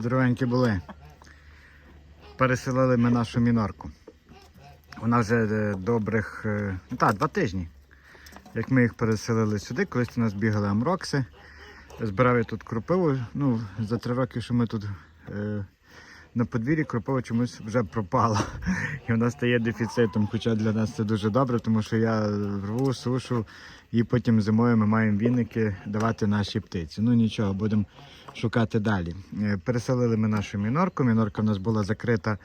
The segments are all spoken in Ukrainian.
Здоровенькі були. Переселили ми нашу мінорку. Вона вже е, добрих е, ну, та, два тижні. Як ми їх переселили сюди, колись у нас бігали амрокси. Збирав я тут крупиву. Ну, за три роки, що ми тут е, на подвір'ї, кропива чомусь вже пропала. І вона стає дефіцитом. Хоча для нас це дуже добре, тому що я рву, сушу, і потім зимою ми маємо віники давати нашій птиці. Ну нічого, будемо шукати далі. Е, Переселили ми нашу мінорку. Мінорка в нас була закрита е,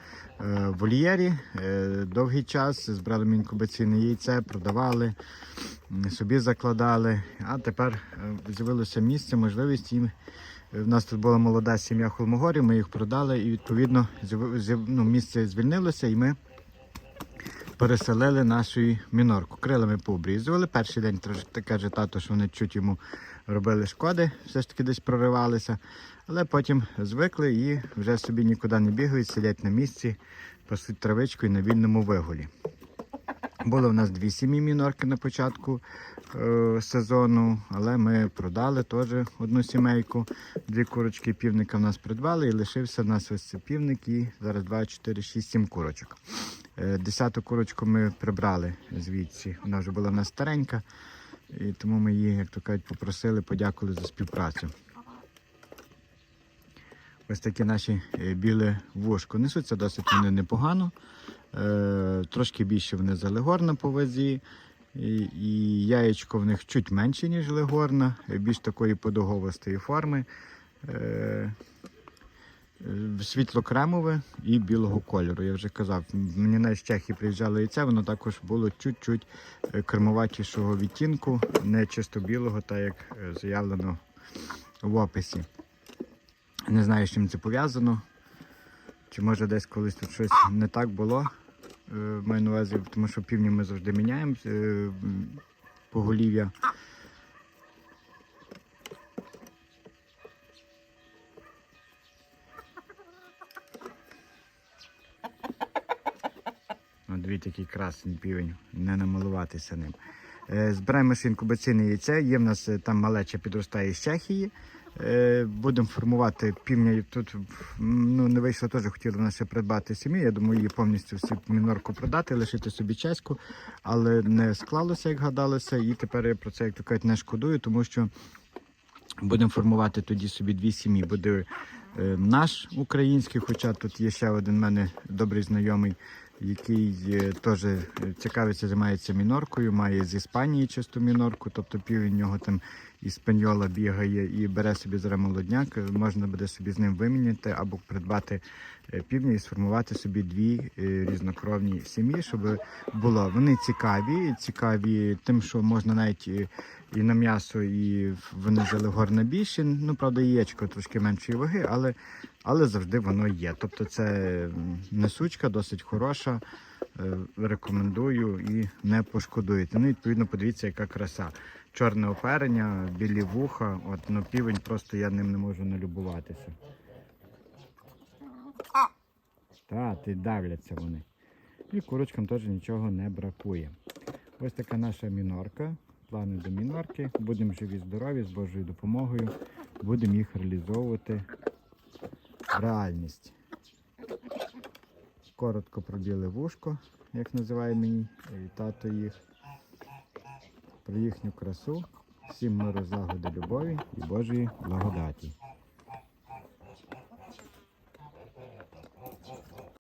в вольєрі е, довгий час. Збрали інкубаційне яйце, продавали, собі закладали. А тепер з'явилося місце, можливість їм. У нас тут була молода сім'я холмогорів, ми їх продали і відповідно ну, місце звільнилося і ми переселили нашу мінорку. Крилами пообрізували. Перший день трошки каже тато, що вони чуть йому робили шкоди, все ж таки десь проривалися. Але потім звикли і вже собі нікуди не бігають, сидять на місці, пасуть травичкою на вільному вигулі. Було в нас дві сім'ї мінорки на початку е, сезону, але ми продали теж одну сімейку. Дві курочки півника в нас придбали і лишився в нас ось цей півник і зараз 2, 4, 6, 7 курочок. Е, Десяту курочку ми прибрали звідси. Вона вже була в нас старенька, і тому ми її, як то кажуть, попросили, подякували за співпрацю. Ось такі наші е, біле вушко. Несуться досить вони непогано. Е, трошки більше вони за легорна по вазі. І, і яєчко в них чуть менше, ніж легорна, більш такої подовговостої форми. Е, е, світло-кремове і білого кольору. Я вже казав, мені навіть з Чехії приїжджало яйце, воно також було чуть-чуть е, кремоватішого відтінку, не чисто білого, так як заявлено в описі. Не знаю, з чим це пов'язано. Чи може десь колись тут щось не так було. Е, Маю на увазі, тому що півні ми завжди міняємо е, поголів'я. От дивіться, який красний півень, не намалуватися ним. Е, Збираємо інкубаційне яйце. Є в нас там малеча підростає з Чехії. Е, Будемо формувати півня. І Тут ну, не вийшло, теж хотіли в ще придбати сім'ю. Я думаю, її повністю всю мінорку продати, лишити собі чеську, але не склалося, як гадалося. І тепер я про це, як то кажуть, не шкодую, тому що будемо формувати тоді собі дві сім'ї. Буде е, наш український, хоча тут є ще один мене добрий знайомий, який е, теж е, цікавиться, займається міноркою, має з Іспанії чисту мінорку, тобто півень нього там іспаньола бігає і бере собі зараз молодняк. Е, Можна буде собі з ним виміняти або придбати півня і сформувати собі дві різнокровні сім'ї, щоб було. Вони цікаві, цікаві тим, що можна навіть і на м'ясо, і вони взяли горна більше. Ну, правда, яєчко трошки меншої ваги, але, але завжди воно є. Тобто це несучка досить хороша. Е, Рекомендую і не пошкодуєте. Ну, відповідно, подивіться, яка краса. Чорне оперення, білі вуха. От ну, півень просто я ним не можу налюбуватися. Та, ти давляться вони. І курочкам теж нічого не бракує. Ось така наша мінорка. Плани до мінорки. Будемо живі, здорові, з Божою допомогою. Будемо їх реалізовувати реальність. Коротко пробіли вушко, як називає мені і тато їх. Про їхню красу. Всім миру, злагоди, любові і Божої благодаті.